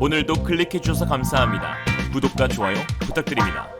오늘도 클릭해 주셔서 감사합니다. 구독과 좋아요 부탁드립니다.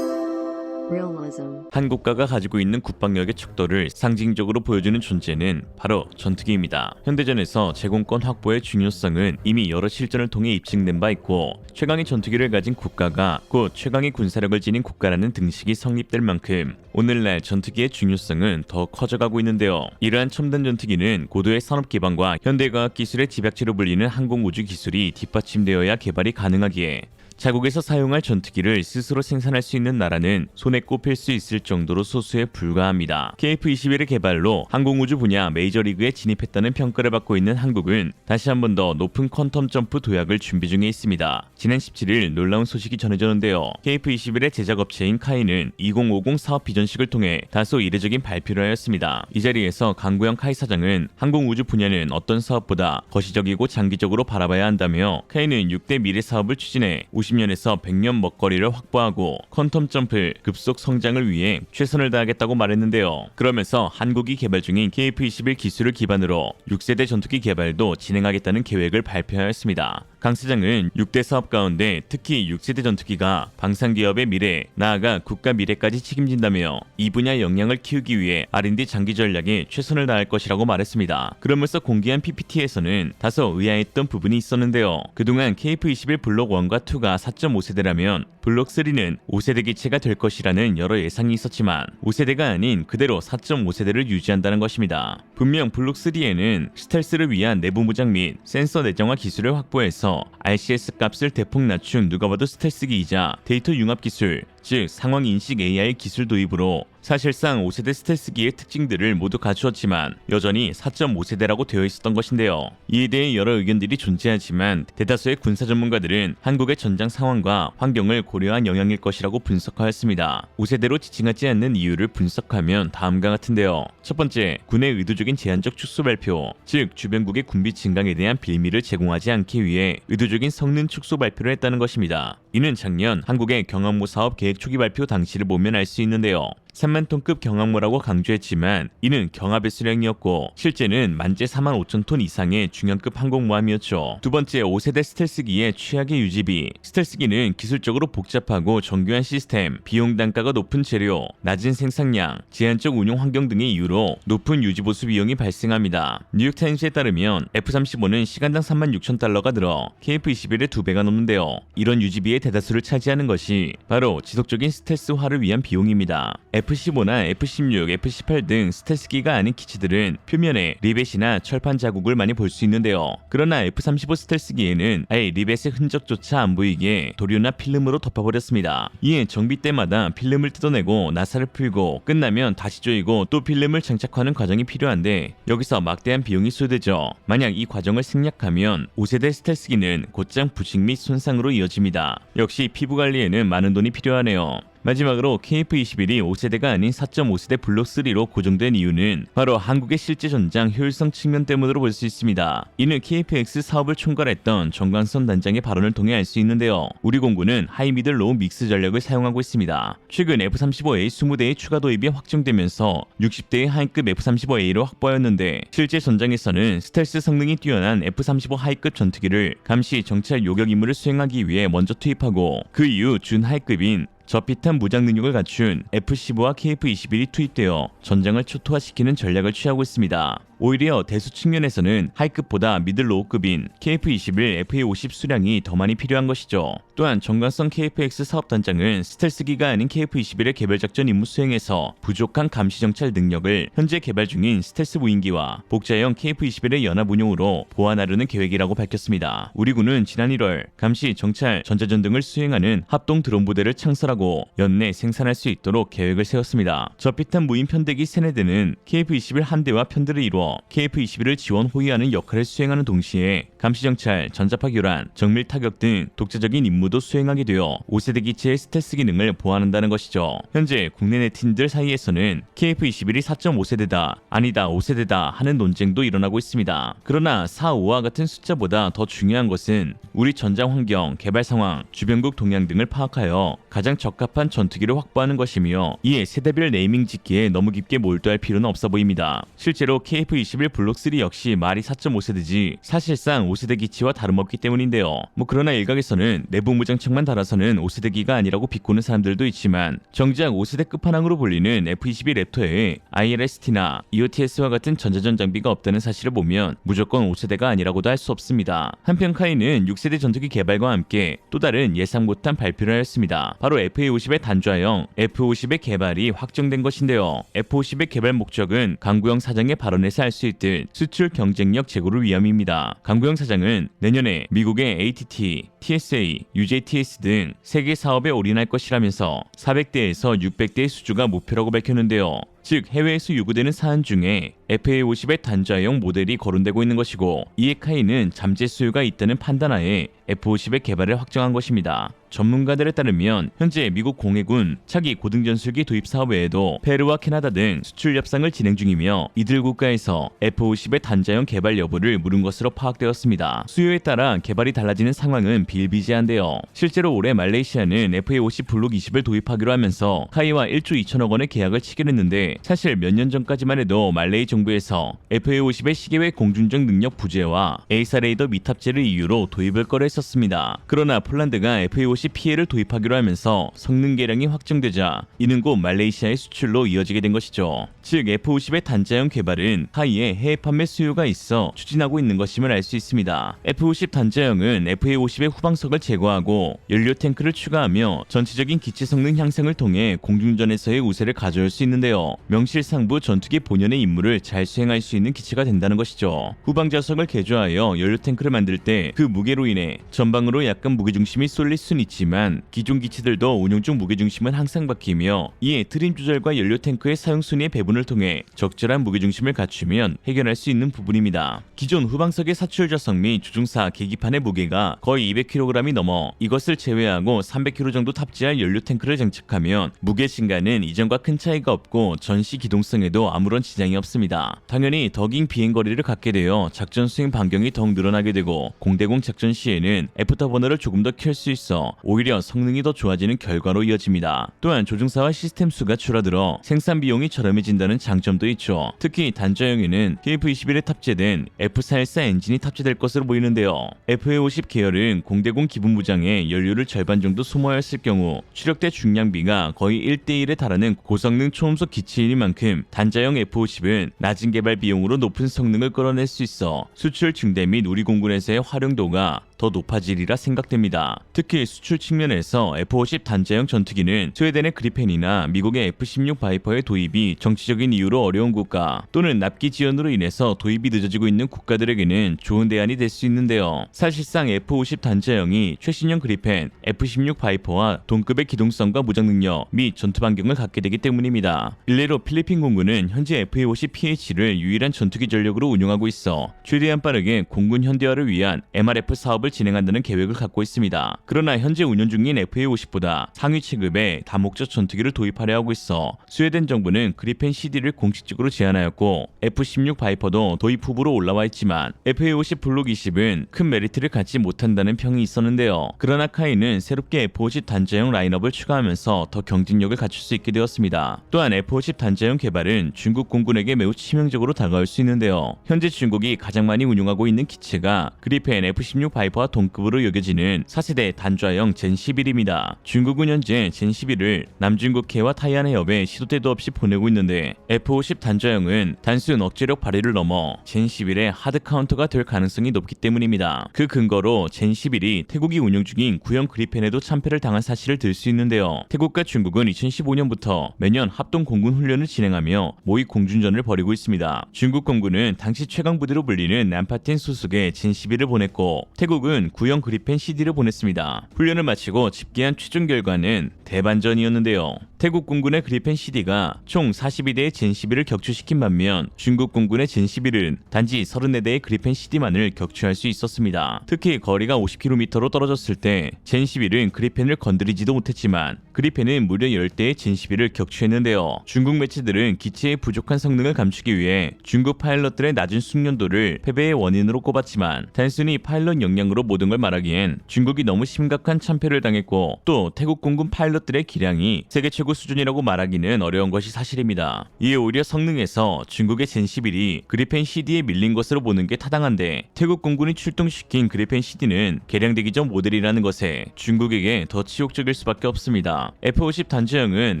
Realism. 한 국가가 가지고 있는 국방력의 척도를 상징적으로 보여주는 존재는 바로 전투기입니다. 현대전에서 제공권 확보의 중요성은 이미 여러 실전을 통해 입증된 바 있고 최강의 전투기를 가진 국가가 곧 최강의 군사력을 지닌 국가라는 등식이 성립될 만큼 오늘날 전투기의 중요성은 더 커져가고 있는데요. 이러한 첨단 전투기는 고도의 산업 기반과 현대과학 기술의 집약체로 불리는 항공우주 기술이 뒷받침되어야 개발이 가능하기에 자국에서 사용할 전투기를 스스로 생산할 수 있는 나라는 손에 꼽힐 수 있을 정도로 소수에 불과합니다. KF-21의 개발로 항공우주 분야 메이저리그에 진입했다는 평가를 받고 있는 한국은 다시 한 번 더 높은 퀀텀 점프 도약을 준비 중에 있습니다. 지난 17일 놀라운 소식이 전해졌는데요. KF-21의 제작업체인 카이는 2050 사업 비전식을 통해 다소 이례적인 발표를 하였습니다. 이 자리에서 강구영 카이 사장은 항공우주 분야는 어떤 사업보다 거시적이고 장기적으로 바라봐야 한다며 카이는 6대 미래 사업을 추진해 50 년에서 100년 먹거리를 확보하고 퀀텀 점프 급속 성장을 위해 최선을 다하겠다고 말했는데요. 그러면서 한국이 개발 중인 KF-21 기술을 기반으로 6세대 전투기 개발도 진행하겠다는 계획을 발표하였습니다. 강 사장은 6대 사업 가운데 특히 6세대 전투기가 방산기업의 미래, 나아가 국가 미래까지 책임진다며 이 분야 역량을 키우기 위해 R&D 장기 전략에 최선을 다할 것이라고 말했습니다. 그러면서 공개한 PPT에서는 다소 의아했던 부분이 있었는데요. 그동안 KF-21 블록 1과 2가 4.5세대라면 블록 3는 5세대 기체가 될 것이라는 여러 예상이 있었지만 5세대가 아닌 그대로 4.5세대를 유지한다는 것입니다. 분명 블록 3에는 스텔스를 위한 내부 무장 및 센서 내정화 기술을 확보해서 RCS 값을 대폭 낮춘 누가 봐도 스텔스기이자 데이터 융합 기술, 즉 상황 인식 AI 기술 도입으로 사실상 5세대 스텔스기의 특징들을 모두 갖추었지만 여전히 4.5세대라고 되어 있었던 것인데요. 이에 대해 여러 의견들이 존재하지만 대다수의 군사 전문가들은 한국의 전장 상황과 환경을 고려한 영향일 것이라고 분석하였습니다. 5세대로 지칭하지 않는 이유를 분석하면 다음과 같은데요. 첫 번째, 군의 의도적인 제한적 축소 발표, 즉 주변국의 군비 증강에 대한 빌미를 제공하지 않기 위해 의도적인 성능 축소 발표를 했다는 것입니다. 이는 작년 한국의 경항모 사업 계획 초기 발표 당시를 보면 알 수 있는데요. 3만 톤급 경항모라고 강조했지만 이는 경합의 수량이었고 실제는 만재 4만 5천 톤 이상의 중형급 항공모함이었죠. 두 번째 5세대 스텔스기의 최악의 유지비. 스텔스기는 기술적으로 복잡하고 정교한 시스템, 비용 단가가 높은 재료, 낮은 생산량, 제한적 운용 환경 등의 이유로 높은 유지 보수 비용이 발생합니다. 뉴욕타임스에 따르면 F-35는 시간당 3만 6천 달러가 늘어 KF-21의 두 배가 넘는데요. 이런 유지비의 대다수를 차지하는 것이 바로 지속적인 스텔스화를 위한 비용입니다. F-15나 F-16, F-18 등 스텔스기가 아닌 기체들은 표면에 리벳이나 철판 자국을 많이 볼 수 있는데요. 그러나 F-35 스텔스기에는 아예 리벳의 흔적조차 안 보이게 도료나 필름으로 덮어버렸습니다. 이에 정비 때마다 필름을 뜯어내고 나사를 풀고 끝나면 다시 조이고 또 필름을 장착하는 과정이 필요한데 여기서 막대한 비용이 소요되죠. 만약 이 과정을 생략하면 5세대 스텔스기는 곧장 부식 및 손상으로 이어집니다. 역시 피부 관리에는 많은 돈이 필요하네요. 마지막으로 KF-21이 5세대가 아닌 4.5세대 블록 3로 고정된 이유는 바로 한국의 실제 전장 효율성 측면 때문으로 볼 수 있습니다. 이는 KFX 사업을 총괄했던 정광선 단장의 발언을 통해 알 수 있는데요. 우리 공군은 하이미들 로우 믹스 전략을 사용하고 있습니다. 최근 F-35A 20대의 추가 도입이 확정되면서 60대의 하이급 F-35A로 확보하였는데 실제 전장에서는 스텔스 성능이 뛰어난 F-35 하이급 전투기를 감시 정찰 요격 임무를 수행하기 위해 먼저 투입하고 그 이후 준 하이급인 저피탄 무장 능력을 갖춘 F-15와 KF-21이 투입되어 전장을 초토화시키는 전략을 취하고 있습니다. 오히려 대수 측면에서는 하이급보다 미들 로우급인 KF-21 FA-50 수량이 더 많이 필요한 것이죠. 또한 정관성 KF-X 사업단장은 스텔스기가 아닌 KF-21의 개별작전 임무 수행에서 부족한 감시정찰 능력을 현재 개발 중인 스텔스 무인기와 복자형 KF-21의 연합 운용으로 보완하려는 계획이라고 밝혔습니다. 우리 군은 지난 1월 감시, 정찰, 전자전 등을 수행하는 합동 드론 부대를 창설하고 연내 생산할 수 있도록 계획을 세웠습니다. 저피탄 무인 편대기 세네대는 KF-21 한 대와 편대를 이루어 KF-21을 지원 호위하는 역할을 수행하는 동시에 감시정찰, 전자파교란, 정밀타격 등 독자적인 임무도 수행하게 되어 5세대 기체의 스텔스 기능을 보완한다는 것이죠. 현재 국내 네티즌들 사이에서는 KF-21이 4.5세대다, 아니다 5세대다 하는 논쟁도 일어나고 있습니다. 그러나 4, 5와 같은 숫자보다 더 중요한 것은 우리 전장 환경, 개발 상황, 주변국 동향 등을 파악하여 가장 적합한 전투기를 확보하는 것이며 이에 세대별 네이밍 짓기에 너무 깊게 몰두할 필요는 없어 보입니다. 실제로 KF-21 21 블록3 역시 말이 4.5세대지 사실상 5세대 기치와 다름없기 때문인데요. 뭐 그러나 일각에서는 내부 무장창만 달아서는 5세대기가 아니라고 비꼬는 사람들도 있지만 정작 5세대 끝판왕으로 불리는 F22 랩터에 ILST나 EOTS와 같은 전자전 장비가 없다는 사실을 보면 무조건 5세대가 아니라고도 할 수 없습니다. 한편 카이는 6세대 전투기 개발과 함께 또 다른 예상 못한 발표를 하였습니다. 바로 FA50의 단좌형 F50의 개발이 확정된 것인데요. F50의 개발 목적은 강구영 사장의 발언에서 알수 있듯 수출 경쟁력 제고를 위함입니다. 강구영 사장은 내년에 미국의 ATT, TSA, UJTS 등 세계 사업에 올인할 것이라면서 400대에서 600대의 수주가 목표라고 밝혔는데요. 즉 해외에서 요구되는 사안 중에 FA50의 단자형 모델이 거론되고 있는 것이고 이에 카이는 잠재 수요가 있다는 판단하에 F50의 개발을 확정한 것입니다. 전문가들에 따르면 현재 미국 공해군 차기 고등전술기 도입 사업 외에도 페루와 캐나다 등 수출 협상을 진행 중이며 이들 국가에서 F50의 단자형 개발 여부를 물은 것으로 파악되었습니다. 수요에 따라 개발이 달라지는 상황은 비일비재한데요. 실제로 올해 말레이시아는 FA50 블록 20을 도입하기로 하면서 카이와 1조 2천억 원의 계약을 치결했는데 사실 몇 년 전까지만 해도 말레이 정부 에서 FA50의 시계외 공중정 능력 부재와 에이사 레이더 미탑재를 이유로 도입을 꺼려 했었습니다. 그러나 폴란드가 FA50 피해를 도입하기로 하면서 성능 개량이 확정되자 이는 곧 말레이시아의 수출로 이어지게 된 것이죠. 즉 F50의 단자형 개발은 하이의 해외 판매 수요가 있어 추진하고 있는 것임을 알 수 있습니다. F50 단자형은 FA50의 후방석을 제거하고 연료 탱크를 추가하며 전체적인 기체 성능 향상을 통해 공중전에서의 우세를 가져올 수 있는데요. 명실상부 전투기 본연의 임무를 잘 수행할 수 있는 기체가 된다는 것이죠. 후방 좌석을 개조하여 연료 탱크를 만들 때 그 무게로 인해 전방으로 약간 무게중심이 쏠릴 순 있지만 기존 기체들도 운용 중 무게중심은 항상 바뀌며 이에 트림 조절과 연료 탱크의 사용 순위의 배분 을 통해 적절한 무게중심을 갖추면 해결할 수 있는 부분입니다. 기존 후방석의 사출 좌석 및 주중사 계기판의 무게가 거의 200kg이 넘어 이것을 제외하고 300kg 정도 탑재할 연료 탱크를 장착하면 무게 증가는 이전과 큰 차이가 없고 전시 기동성에도 아무런 지장이 없습니다. 당연히 더긴 비행 거리를 갖게 되어 작전 수행 반경이 더욱 늘어나게 되고 공대공 작전 시에는 애프터 버너를 조금 더 켤 수 있어 오히려 성능이 더 좋아지는 결과로 이어집니다. 또한 조종사와 시스템 수가 줄어들어 생산 비용이 저렴해진다 는 장점도 있죠. 특히 단자형에는 KF-21에 탑재된 F414 엔진이 탑재될 것으로 보이는데요. FA50 계열은 공대공 기본 무장에 연료를 절반 정도 소모하였을 경우 추력대 중량비가 거의 1대1에 달하는 고성능 초음속 기체인 만큼 단자형 F50은 낮은 개발 비용으로 높은 성능을 끌어낼 수 있어 수출 증대 및 우리 공군에서의 활용도가 더 높아지리라 생각됩니다. 특히 수출 측면에서 F-50 단자형 전투기는 스웨덴의 그리펜이나 미국의 F-16 바이퍼의 도입이 정치적인 이유로 어려운 국가 또는 납기 지연으로 인해서 도입이 늦어지고 있는 국가들에게는 좋은 대안이 될 수 있는데요. 사실상 F-50 단자형이 최신형 그리펜, F-16 바이퍼와 동급의 기동성과 무장 능력 및 전투 반경을 갖게 되기 때문입니다. 일례로 필리핀 공군은 현재 F-50 PH를 유일한 전투기 전력으로 운용하고 있어 최대한 빠르게 공군 현대화를 위한 MRF 사업을 진행한다는 계획을 갖고 있습니다. 그러나 현재 운영 중인 FA50보다 상위 체급의 다목적 전투기를 도입하려 하고 있어 스웨덴 정부는 그리펜 CD를 공식적으로 제안하였고 F16 바이퍼도 도입 후보로 올라와 있지만 FA50 블록 20은 큰 메리트를 갖지 못한다는 평이 있었는데요. 그러나 카이는 새롭게 F50 단자형 라인업을 추가하면서 더 경쟁력을 갖출 수 있게 되었습니다. 또한 F50 단자형 개발은 중국 공군에게 매우 치명적으로 다가올 수 있는데요. 현재 중국이 가장 많이 운용하고 있는 기체가 그리펜 F16 바이퍼 와 동급으로 여겨지는 4세대 단좌형 젠 11입니다. 중국은 현재 젠 11을 남중국해와 타이안 해협에 시도 때도 없이 보내고 있는데 F50 단좌형은 단순 억제력 발휘를 넘어 젠 11의 하드 카운터가 될 가능성이 높기 때문입니다. 그 근거로 젠 11이 태국이 운용 중인 구형 그리펜에도 참패를 당한 사실을 들 수 있는데요. 태국과 중국은 2015년부터 매년 합동 공군 훈련을 진행하며 모의 공준전을 벌이고 있습니다. 중국 공군은 당시 최강 부대로 불리는 남파텐 소속의 젠 11을 보냈고 태국 은 구형 그리펜 CD를 보냈습니다. 훈련을 마치고 집계한 최종 결과는 대반전이었는데요. 태국 공군의 그리펜 CD가 총 42대의 젠 11을 격추시킨 반면 중국 공군의 젠 11은 단지 34대의 그리펜 CD만을 격추할 수 있었습니다. 특히 거리가 50km로 떨어졌을 때 젠 11은 그리펜을 건드리지도 못했지만 그리펜은 무려 10대의 젠 11을 격추했는데요. 중국 매체들은 기체의 부족한 성능을 감추기 위해 중국 파일럿들의 낮은 숙련도를 패배의 원인으로 꼽았지만 단순히 파일럿 역량으로 모든 걸 말하기엔 중국이 너무 심각한 참패를 당했고 또 태국 공군 파일럿들의 기량이 세계 최고 태국 수준이라고 말하기는 어려운 것이 사실입니다. 이에 오히려 성능에서 중국의 젠11이 그리펜 CD에 밀린 것으로 보는 게 타당한데 태국 공군이 출동시킨 그리펜 CD는 개량되기 전 모델이라는 것에 중국에게 더 치욕적일 수밖에 없습니다. F-50 단지형은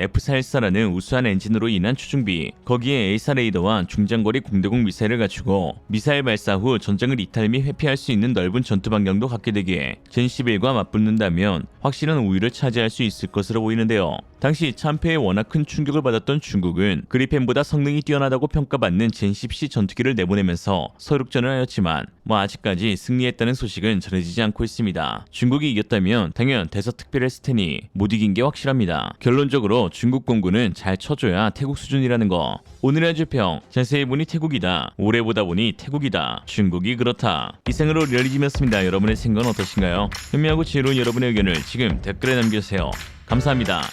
F-414라는 우수한 엔진으로 인한 추중비, 거기에 A4 레이더와 중장거리 공대공 미사일을 갖추고 미사일 발사 후 전장을 이탈 및 회피할 수 있는 넓은 전투 반경도 갖게 되기에 젠11과 맞붙는다면 확실한 우위를 차지할 수 있을 것으로 보이는데요. 당시 참패에 워낙 큰 충격을 받았던 중국은 그리펜보다 성능이 뛰어나다고 평가받는 젠10C 전투기를 내보내면서 서륙전을 하였지만 뭐 아직까지 승리했다는 소식은 전해지지 않고 있습니다. 중국이 이겼다면 당연 대서특별했을 테니 못 이긴 게 확실합니다. 결론적으로 중국 공군은 잘 쳐줘야 태국 수준이라는 거. 오늘의 주평 자세히 보니 태국이다. 오래 보다 보니 태국이다. 중국이 그렇다. 이상으로 리얼리즘이었습니다. 여러분의 생각은 어떠신가요? 현명하고 지혜로운 여러분의 의견을 지금 댓글에 남겨주세요. 감사합니다.